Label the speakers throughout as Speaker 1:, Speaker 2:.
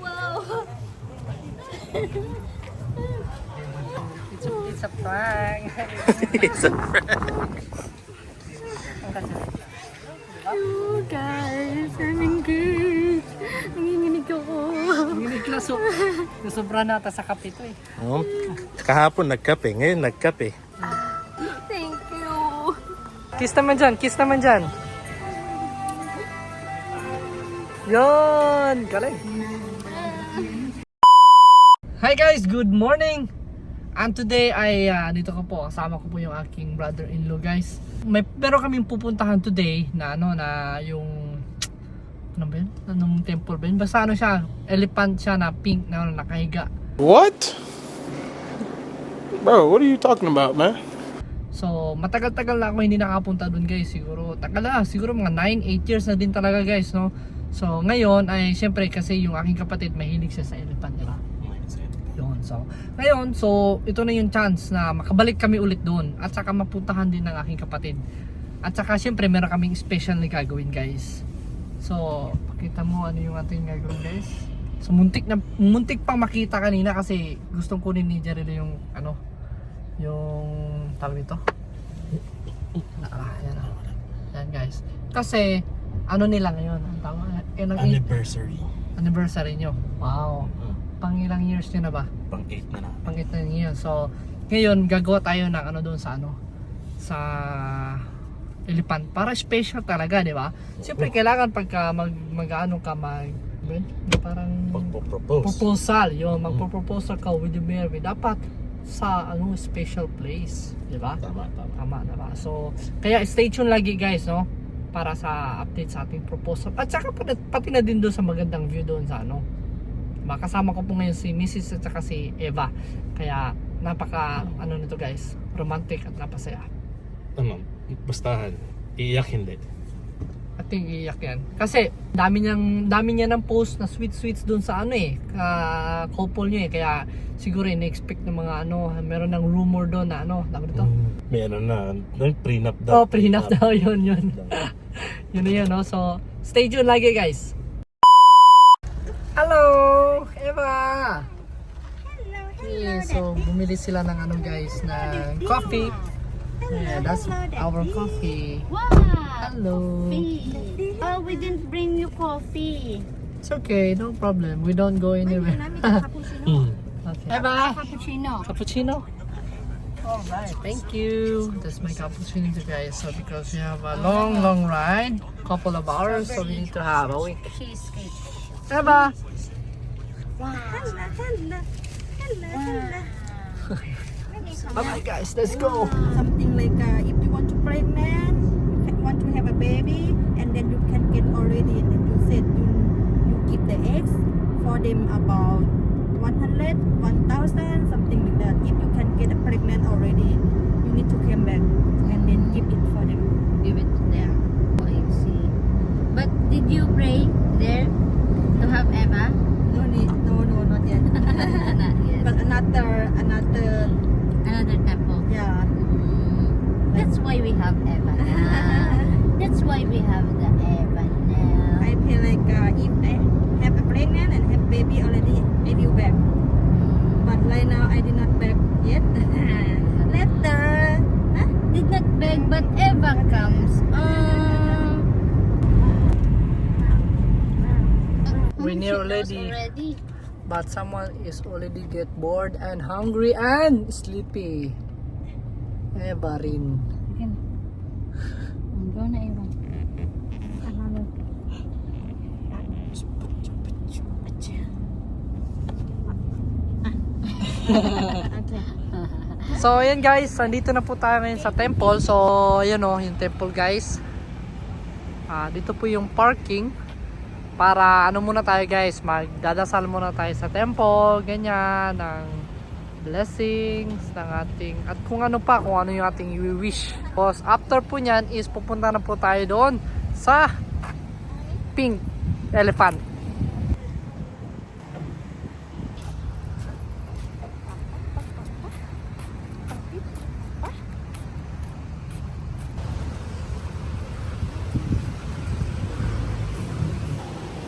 Speaker 1: wow.
Speaker 2: It's a, it's a prank.
Speaker 3: It's a prank.
Speaker 1: Oh, guys, I'm engaged. Nanginginig ako.
Speaker 2: Nanginig na so. Nasobra na ata sa kape to eh.
Speaker 3: Oh, kahapon nagkape, ngayon nagkape.
Speaker 1: Thank you.
Speaker 2: Kiss naman dyan, kiss naman dyan. Yon, galing. Hi guys, good morning. And today ay ah, dito ko po, kasama ko po yung aking brother-in-law guys. May pero kaming pupuntahan today na ano na yung ano ba yun? Anong temple ba yun? Basta ano siya, elephant siya na pink na ano, nakahiga.
Speaker 3: What? Bro, what are you talking about, man?
Speaker 2: So, matagal-tagal na ako hindi nakapunta doon guys. Siguro, tagal na. Siguro mga 9, 8 years na din talaga guys, no? So, ngayon ay syempre kasi yung aking kapatid mahilig siya sa elephant, di ba? Yun. So, ngayon, so ito na yung chance na makabalik kami ulit doon at saka mapuntahan din ng aking kapatid. At saka syempre meron kaming special na gagawin guys. So, pakita mo ano yung ating gagawin guys. So, muntik na muntik pang makita kanina kasi gustong kunin ni Jarilo yung ano yung tawag nito. Ah, yan, yan guys. Kasi ano nila ngayon? Ang tawag eh, nag-
Speaker 3: Anniversary.
Speaker 2: anniversary nyo. Wow. Pang ilang years nyo na ba?
Speaker 3: Pang 8 na na.
Speaker 2: Pang 8 na years. So, ngayon gagawa tayo ng ano doon sa ano sa elephant para special talaga, di ba? Siyempre kailangan pagka mag mag-ano ka mag parang
Speaker 3: Pagpo-propose.
Speaker 2: proposal, yun, magpo-proposal ka with the Mary, dapat sa ano special place, di ba?
Speaker 3: Tama, tama.
Speaker 2: Tama na ba? So, kaya stay tuned lagi guys, no? Para sa update sa ating proposal. At saka pati, na din doon sa magandang view doon sa ano. Makasama ko po ngayon si Mrs. at saka si Eva. Kaya napaka ano nito guys, romantic at napasaya.
Speaker 3: Ano, bastahan. Iiyak hindi.
Speaker 2: At iiyak yan. Kasi dami niyang dami niya ng post na sweet sweets doon sa ano eh, ka couple niya eh. Kaya siguro in-expect ng mga ano, meron ng rumor doon na ano, tama nito?
Speaker 3: Mm, may ano na, prenup daw.
Speaker 2: Oh, prenup daw yun yun. yun na yun, no? So, stay tuned lagi, guys. Hello, Eva. Okay, so bumili sila ng ano guys, ng coffee. Yeah, that's our coffee.
Speaker 1: Wow.
Speaker 2: Hello.
Speaker 1: Coffee. Oh, we didn't bring you coffee.
Speaker 2: It's okay, no problem. We don't go anywhere. Okay. Eva,
Speaker 1: Cappuccino.
Speaker 2: cappuccino. All right, thank you. That's my cappuccino, guys. So because we have a long, long ride, couple of hours, so we need to have a week.
Speaker 1: Cheesecake.
Speaker 2: Eva.
Speaker 1: Wow.
Speaker 2: Alright guys, let's go.
Speaker 4: something like uh, if you want to pregnant, you want to have a baby, and then you can get already. And then you said you you give the eggs for them about 100, 1000,
Speaker 2: Near already.
Speaker 1: already.
Speaker 2: But someone is already get bored and hungry and sleepy. Eva rin.
Speaker 1: Again. Go na. Okay.
Speaker 2: So ayan guys, nandito na po tayo ngayon sa temple. So ayan o, yung temple guys. Ah, dito po yung parking. Para ano muna tayo guys, magdadasal muna tayo sa temple, ganyan, ng blessings ng ating, at kung ano pa, kung ano yung ating wish. Tapos after po nyan is pupunta na po tayo doon sa pink elephant.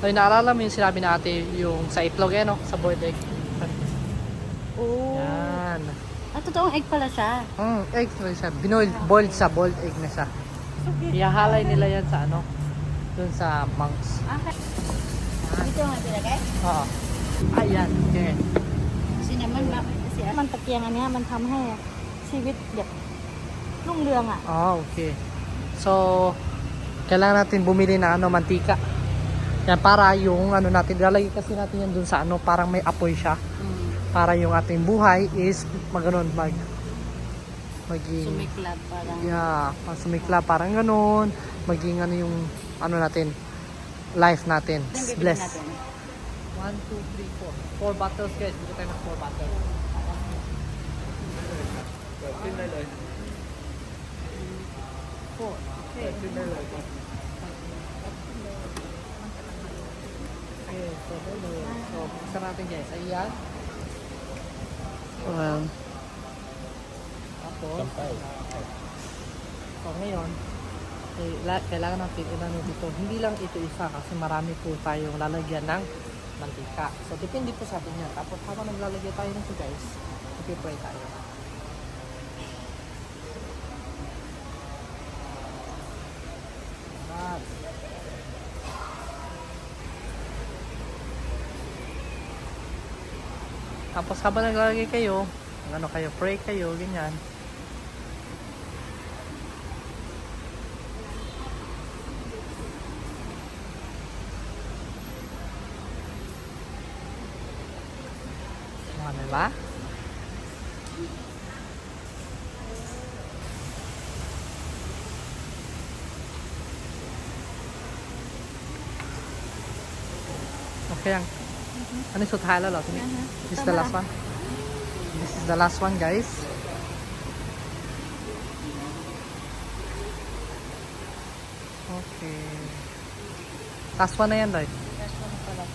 Speaker 2: Ay, naalala mo yung sinabi natin yung sa itlog eh, no? Sa boiled egg.
Speaker 1: Oh.
Speaker 2: Yan.
Speaker 1: Ah, totoong egg pala siya.
Speaker 2: Mm, egg na siya. Binoiled, boiled sa boiled egg na siya. Ihahalay nila yan sa ano? Dun sa monks.
Speaker 1: Okay. Dito nga nilagay?
Speaker 2: Oo. Ayan. Okay.
Speaker 1: Kasi naman, ma- kasi
Speaker 4: มันตะเกียงอันเนี้ยมันทำให้ชีวิตแบบรุ่งเรืองอ่ะ
Speaker 2: Ah, okay. So, kailangan natin bumili na ano, mantika. Yan, para yung ano natin, lalagay kasi natin yan dun sa ano, parang may apoy siya.
Speaker 1: mm,
Speaker 2: Para yung ating buhay is maganon, mag, maging,
Speaker 1: sumiklab parang.
Speaker 2: yeah, pag sumikla, parang ganon, maging ano yung, ano natin, life natin,
Speaker 1: Yan, bibili
Speaker 2: bless.
Speaker 1: natin.
Speaker 2: 1, 2, 3, 4. 4 bottles guys, bili tayo ng 4 bottles. Four. Okay. Okay, so hello. So, buksan natin guys. Ayan. Well. Tapos.
Speaker 3: Sampay.
Speaker 2: So, ngayon, eh, la- kailangan natin inano dito. Hindi lang ito isa kasi marami po tayong lalagyan ng mantika. So, depende po sa atin yan. Tapos, habang naglalagay tayo nito guys, ipipray tayo. Ayan. Tapos habang naglalagay kayo, ano kayo, pray kayo, ganyan. Ano ba? Okay ang ano yung suthala lo? Tini? This is the last one. This is the last one guys. Okay. Last one na yan, right?
Speaker 1: That's one pala.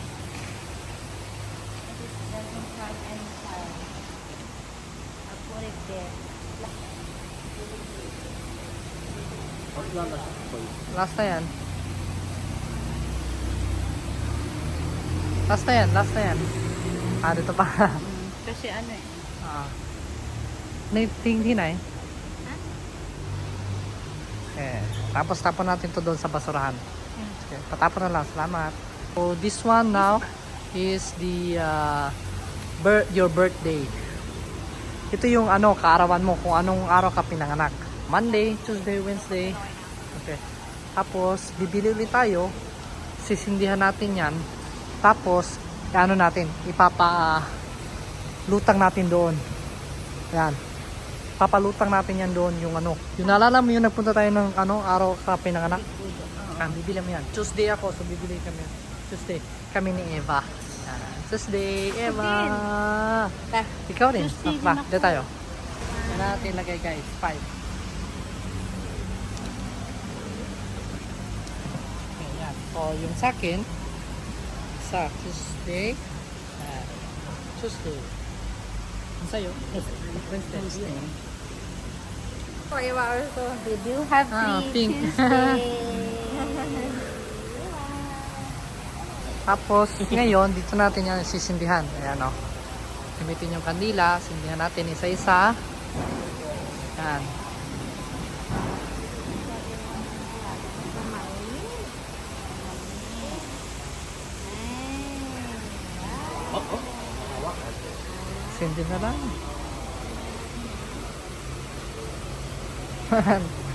Speaker 2: Last na yan. Last na yan, last na yan. Ah, dito pa.
Speaker 1: Kasi ano eh.
Speaker 2: ah. Nay, ting tinay. Eh, tapos tapon natin to doon sa basurahan. Okay, patapon na lang. Salamat. So, this one now is the uh, bir- your birthday. Ito yung ano, kaarawan mo kung anong araw ka pinanganak. Monday, Tuesday, Wednesday. Okay. Tapos, bibili ulit tayo. Sisindihan natin yan. Tapos, ano natin, ipapa lutang natin doon. Yan. Papalutang natin yan doon yung ano. Yung naalala mo yung nagpunta tayo ng ano, araw ka pinanganak? Ah, bibili mo yan. Tuesday ako, so bibili kami. Tuesday. Kami ni Eva. Yan. Tuesday, Eva.
Speaker 1: Ta,
Speaker 2: Ikaw rin.
Speaker 1: Tuesday
Speaker 2: Ah,
Speaker 1: din ako.
Speaker 2: dito tayo. Yan natin lagay guys. Five. Okay, yan. So, yung sa akin, sa Tuesday, ah, Tuesday. Yung sa'yo? Wednesday.
Speaker 4: For Eva also.
Speaker 1: did you have
Speaker 2: Ah, pink. Tapos, ngayon, dito natin yan sisindihan. Ayan, o. Gamitin yung kandila. Sindihan natin isa-isa. Yan. Sindi na lang.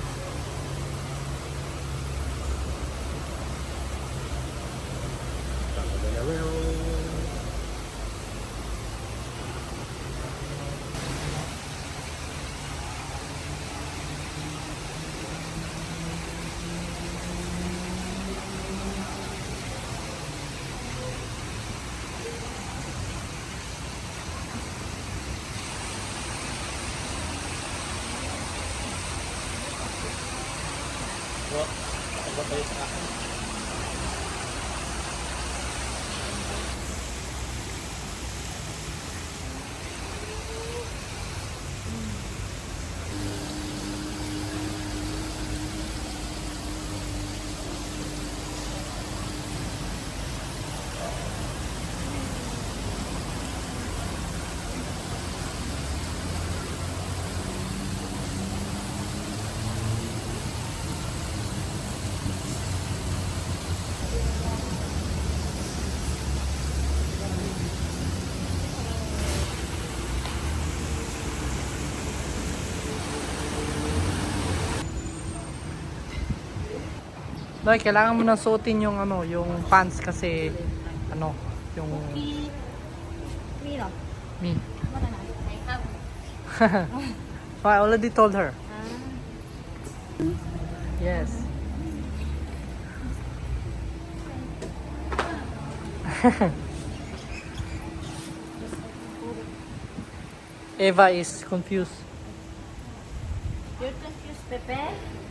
Speaker 2: po. Nagpapayos ano ako. Noy, kailangan mo na suotin yung ano, yung pants kasi ano, yung
Speaker 4: Mi, mi no?
Speaker 2: me. So I already told her.
Speaker 4: Ah.
Speaker 2: Yes. Eva is confused.
Speaker 1: You're confused, Pepe?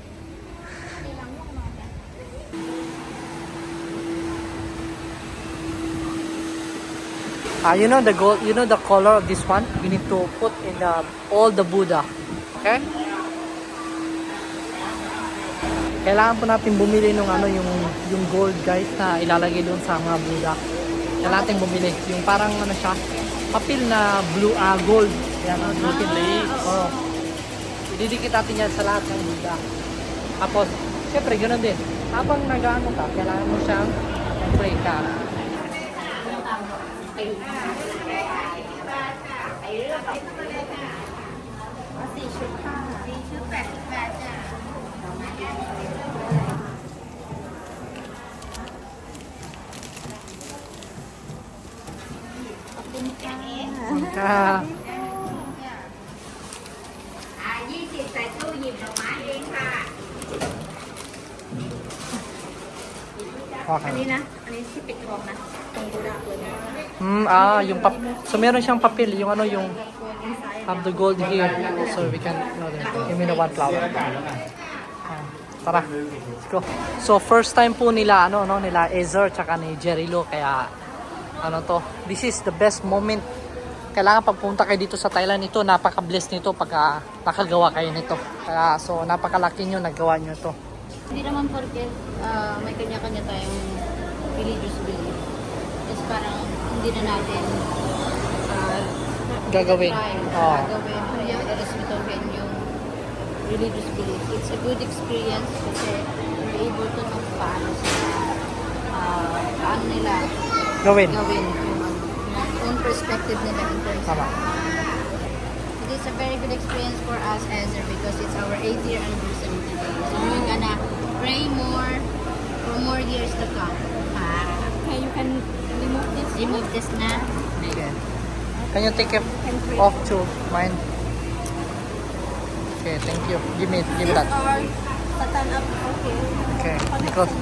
Speaker 2: Ah, you know the gold, you know the color of this one? You need to put in the, all the Buddha. Okay? Kailangan po natin bumili ng ano yung yung gold guys na ilalagay doon sa mga Buddha. Kailangan natin bumili yung parang ano siya, papel na blue ah gold. Yan ang blue Oh. Ididikit natin yan sa lahat ng Buddha. Tapos, syempre ganoon din. Habang nag-ano ka, kailangan mo siyang pray ka. Ah,
Speaker 4: Mukha ka. Ano na? Ano yung sipit ko na?
Speaker 2: Hmm, ah, yung pap so meron siyang papel, yung ano, yung have the gold here, so we can, no, give me the one flower. Ah, tara, let's go. So, first time po nila, ano, no, nila Ezer, tsaka ni Jerry Lo, kaya, ano to, this is the best moment. Kailangan pagpunta kayo dito sa Thailand, ito, napaka-bless nito pagka nakagawa kayo nito. Kaya, so, napakalaki nyo, nagawa nyo to.
Speaker 1: Hindi naman porque ah, may kanya-kanya tayong religious belief. Is parang hindi na natin ah,
Speaker 2: Gagawin. Oh.
Speaker 1: gagawin, kaya irespetuhin yung religious belief. It's a good experience kasi we're able to know paano sila, paano nila
Speaker 2: Gawin.
Speaker 1: gawin yung, yung own perspective nila in terms
Speaker 2: Tama.
Speaker 1: It is a very good experience for us Ezer because it's our 8th year anniversary. So we're gonna pray more for more years to come. Ah,
Speaker 4: Okay, you can remove this.
Speaker 1: remove this na.
Speaker 2: Okay. Can you take it off to mine? Okay, thank you. Give me, give
Speaker 4: This
Speaker 2: that.
Speaker 4: or satan up. Okay.
Speaker 2: Okay, because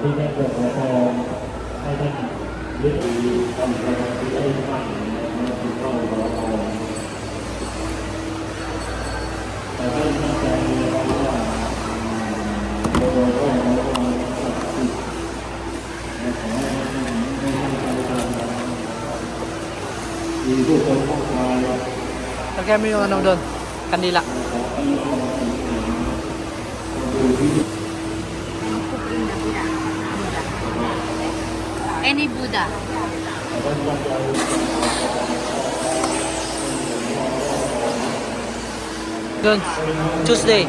Speaker 5: ที่ได้เกิดขอพรให้ท่านยึดถือคำสอนที่ได้มั่นในสิ่งที่เรา
Speaker 2: Lagyan mo yung ano doon,
Speaker 1: kanila. Any Buddha.
Speaker 2: Doon, Tuesday.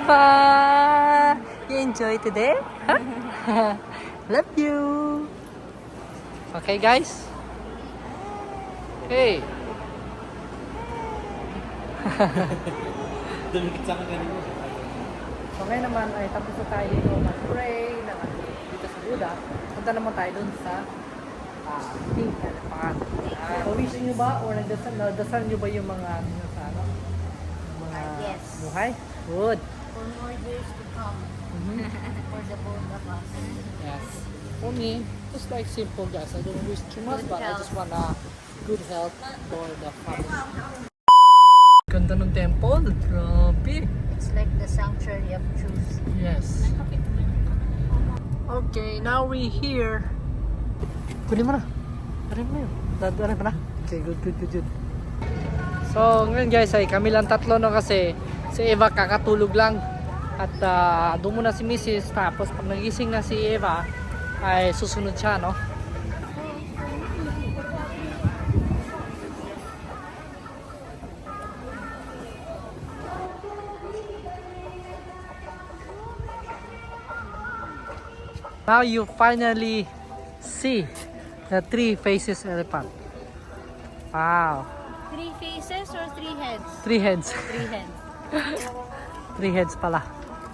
Speaker 2: Eva! You enjoy today? Huh? Love you! Okay guys? Hey!
Speaker 3: Dumikit sa akin kanina.
Speaker 2: So ngayon naman ay tapos na tayo dito mag-pray na dito sa Buddha. Punta naman tayo dun sa ah, pink elephant. Uh, wish nyo ba or nagdasal, nagdasal nyo ba yung mga ano sa ano? Mga
Speaker 1: Ah, yes.
Speaker 2: buhay? Good.
Speaker 1: For more years to come. For the both of us.
Speaker 2: Yes. For me, just like simple guys. I don't wish too much,
Speaker 1: Good
Speaker 2: but I
Speaker 1: health.
Speaker 2: just want a good health for the family. Ganda ng temple. Grabe.
Speaker 1: It's like the sanctuary of truth.
Speaker 2: Yes. Okay, now we here. Kunin mo na. Kunin mo yun. Dadaanan pa na. Okay, good, good, good, good. So, ngayon guys, ay kami lang tatlo no kasi si Eva kakatulog lang. At uh, doon muna si Mrs. Tapos pag nagising na si Eva, ay susunod siya, no? Now you finally see the three faces elephant. Wow.
Speaker 1: Three faces or three heads?
Speaker 2: Three heads.
Speaker 1: Three heads.
Speaker 2: Three heads pala.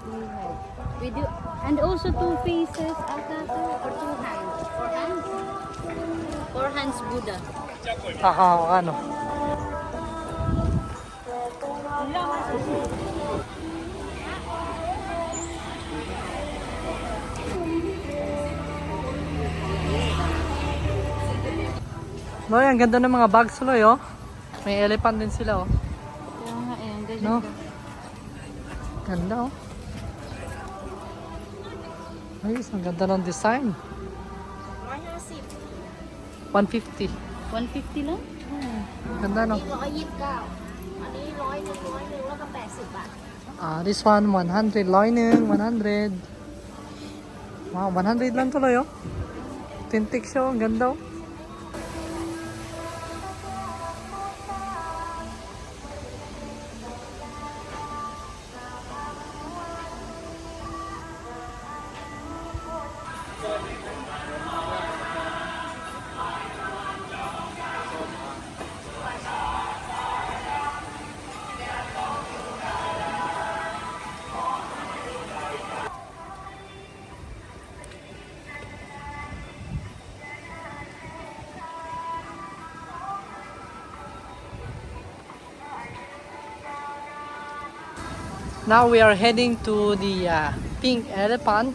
Speaker 1: Three heads. We do, and also two faces ata to, or two hands. Four hands? Four hands Buddha.
Speaker 2: Ah, ano. No, ang ganda ng mga bags tuloy, oh. May elephant din sila, oh.
Speaker 1: Kaya nga eh, ang ganda.
Speaker 2: No? Ganda oh. Ayos, ang ganda ng design. 150.
Speaker 1: 150 lang? Hmm.
Speaker 2: Ganda no? Ah, this one 100 loy nung 100. Wow, 100 lang tuloy oh. Tintik siya, oh. ang ganda oh. Now we are heading to the uh, pink elephant.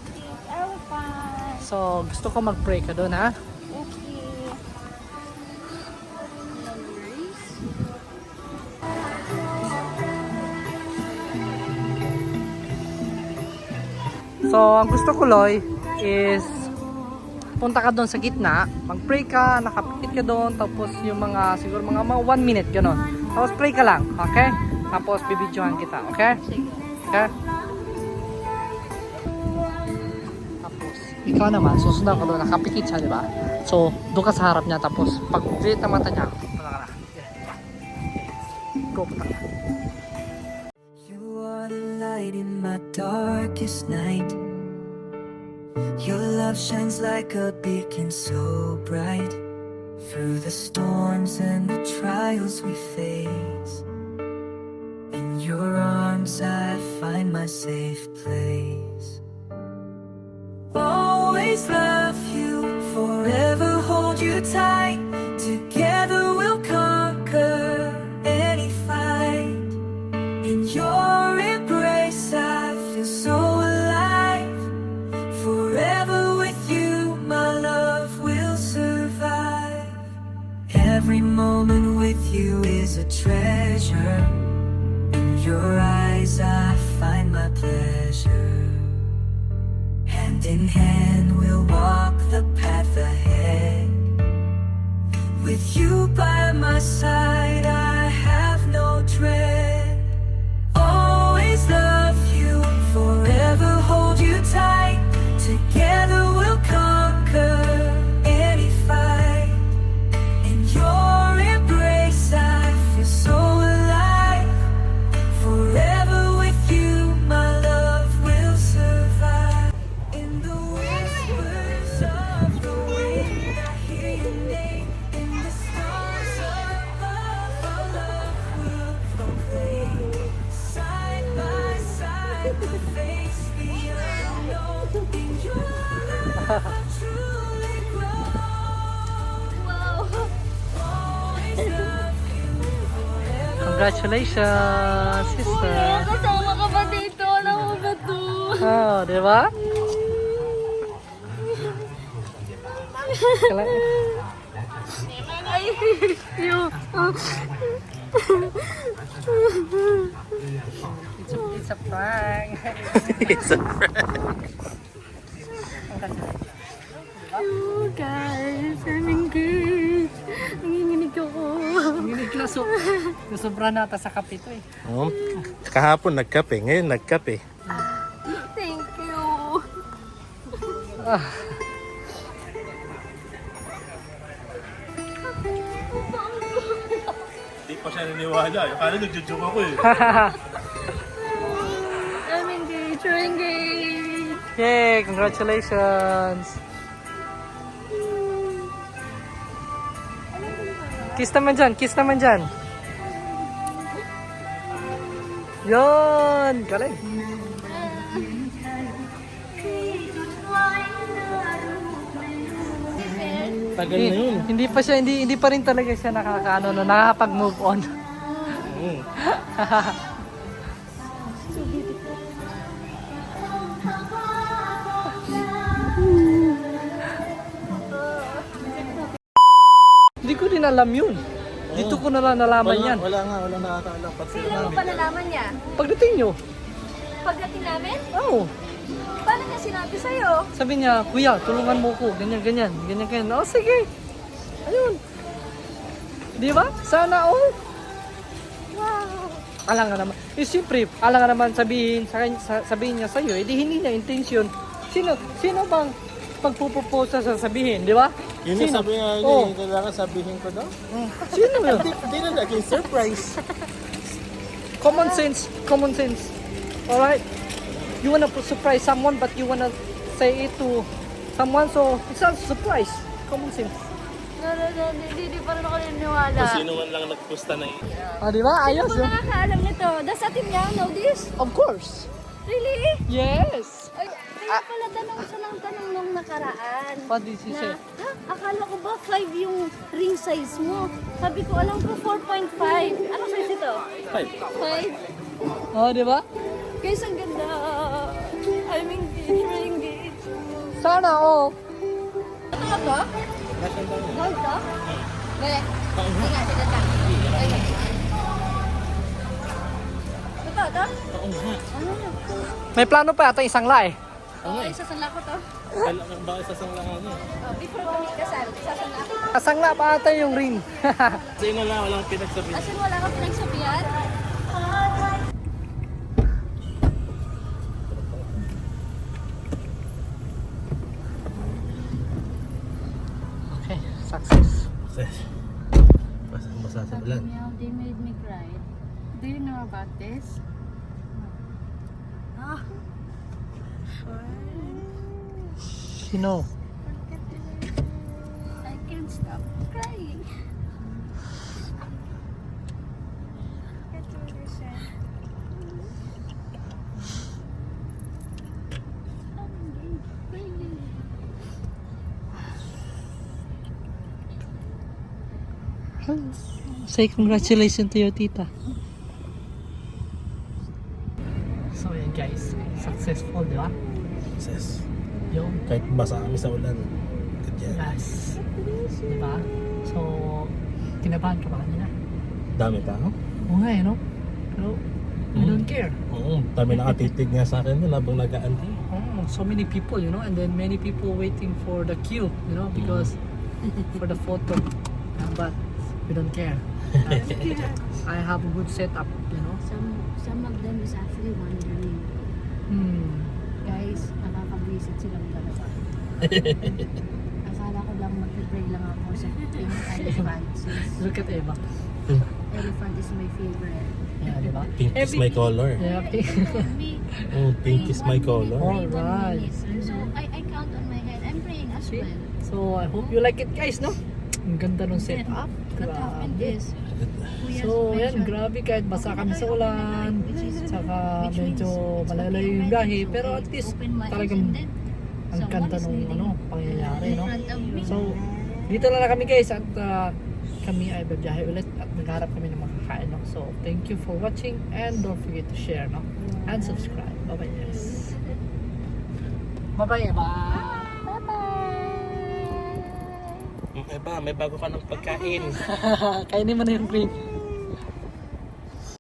Speaker 1: Elephant.
Speaker 2: So, gusto ko mag-pray ka doon, ha?
Speaker 1: Okay.
Speaker 2: So, ang gusto ko, Loy, is punta ka doon sa gitna, mag-pray ka, nakapikit ka doon, tapos yung mga, siguro mga, mga one minute, gano'n. Tapos pray ka lang, okay? Tapos bibidyohan kita, okay?
Speaker 1: Sige.
Speaker 2: Okay? Tapos, ikaw naman, susundan ka doon, nakapikit siya, di ba? So, doon ka sa harap niya, tapos pag na mata niya, punta ka na. Go, punta ka.
Speaker 6: You are the light in my darkest night. Your love shines like a beacon so bright through the storms and the trials we face. In your arms, I find my safe place. Always love you, forever hold you tight.
Speaker 2: Congratulations, sister.
Speaker 1: Kasama ka ba dito? Alam mo ba to?
Speaker 2: Oh, di ba? Kala- It's a, it's a prank.
Speaker 3: It's a prank.
Speaker 2: Nginig na so, nasobra nata sa kape to eh.
Speaker 3: Oh, kahapon nagkape, ngayon nagkape.
Speaker 1: Thank you.
Speaker 2: Ah,
Speaker 3: Hindi pa siya naniwala. Akala nagjujoke ako eh.
Speaker 1: I'm engaged. We're engaged.
Speaker 2: Yay, congratulations. Kiss naman dyan, kiss naman dyan. Yon, galing.
Speaker 3: Tagal na yun.
Speaker 2: Hindi pa siya, hindi hindi pa rin talaga siya nakakaano, no, nakakapag-move on.
Speaker 3: Mm.
Speaker 2: Din alam yun. Dito ko na lang nalaman
Speaker 3: Wala,
Speaker 2: yan.
Speaker 3: wala nga, wala nakakaalam. Pati
Speaker 1: Sino mo pa nalaman niya?
Speaker 2: Pagdating nyo,
Speaker 1: Pagdating namin?
Speaker 2: oh,
Speaker 1: Paano niya sinabi sa'yo?
Speaker 2: sabi niya, kuya, tulungan mo ko, ganyan, ganyan, ganyan, ganyan. Oh, sige. Ayun. Di ba? Sana all.
Speaker 1: Wow.
Speaker 2: Alam nga naman. Eh, siyempre, alam nga naman sabihin, sa, sa, sabihin niya sa'yo, eh, di hindi niya intention. Sino, sino bang pagpupropose sa sasabihin, di ba?
Speaker 3: Yun
Speaker 2: Sino?
Speaker 3: yung sabi nga niya,
Speaker 2: Oh.
Speaker 3: kailangan sabihin ko daw.
Speaker 2: Sino yun?
Speaker 3: Hindi, na naging surprise.
Speaker 2: common sense, common sense. Alright? You wanna surprise someone but you wanna say it to someone so it's not a surprise. Common sense.
Speaker 1: No, no, no, hindi, hindi pa rin ako naniniwala.
Speaker 3: Kung sino man lang nagpusta na eh.
Speaker 2: Ah, di ba? Ayos.
Speaker 1: Kung
Speaker 2: oh.
Speaker 1: nakakaalam nito, does Ate Mia know this?
Speaker 2: Of course.
Speaker 1: Really?
Speaker 2: Yes.
Speaker 1: Kaya pala tanong siya ng tanong nung nakaraan.
Speaker 2: Did she say?
Speaker 1: Na, ha? Akala ko ba 5 yung ring size mo? Sabi ko, alam ko 4.5. Ano size ito?
Speaker 3: Five.
Speaker 1: 5?
Speaker 2: Oh, di ba?
Speaker 1: Guys, ang ganda. I'm engaged, we're engaged.
Speaker 2: Sana oh.
Speaker 1: Ito ba to? Gold to? Be, hindi nga, sige lang. Ayun. Ito, ito?
Speaker 2: May plano pa ata isang la eh.
Speaker 1: Oh, isasala ko to.
Speaker 3: Kailangan ba isasanglangan niya?
Speaker 1: Oh, before kami kasal, isasala ko.
Speaker 2: Isang la pa ata yung ring.
Speaker 3: Sino lang, walang pinagsabihin.
Speaker 1: As in, wala kang pinagsabihan?
Speaker 2: okay, success.
Speaker 3: Yes. Basa-basa sa ulan.
Speaker 1: They made me cry. Do you know about this?
Speaker 2: Sino?
Speaker 1: I can't stop crying.
Speaker 2: Say congratulations to your tita. So yan guys, successful, di ba?
Speaker 3: Yes.
Speaker 2: Yung
Speaker 3: Kahit basa kami sa ulan. Ganyan.
Speaker 2: Yes. Di ba? So, kinabahan ka ba kanina?
Speaker 3: Dami tao.
Speaker 2: Oo nga eh, no? Pero, we
Speaker 3: Mm.
Speaker 2: don't care.
Speaker 3: Oo, dami nakatitig nga sa akin nun habang nag-aantay.
Speaker 2: Oh, so many people, you know, and then many people waiting for the queue, you know, because for the photo. But we don't care. I have a good setup, you know.
Speaker 1: Some, some of them is actually wondering,
Speaker 2: Hmm.
Speaker 1: guys, nakaka-visit silang dalawa. Akala ko lang mag-pray lang ako sa pink elephant. Since
Speaker 2: Look at Eva.
Speaker 1: elephant is my favorite.
Speaker 2: Yeah, di ba?
Speaker 3: Pink is my color.
Speaker 2: Yeah, pink.
Speaker 3: Oh, pink is my color.
Speaker 2: Alright.
Speaker 1: minute. So, I, I count on my head. I'm praying as
Speaker 2: See?
Speaker 1: well.
Speaker 2: So, I hope you like it guys, no? Ang ganda ng setup.
Speaker 1: What happened
Speaker 2: Grabe.
Speaker 1: is,
Speaker 2: So, yan, grabe kahit basa kami sa ulan. Saka medyo malalayo yung biyahe. Pero at least, talagang ang nung
Speaker 1: kneeling
Speaker 2: ano, pangyayari, no? So, dito na lang kami guys at ah, kami ay babiyahe ulit at nagharap kami ng makakain, no? So, thank you for watching and don't forget to share, no? And subscribe. Bye-bye guys. Bye-bye, Eva.
Speaker 3: Eh ba, may bago ka ng pagkain.
Speaker 2: Kainin mo na yung green.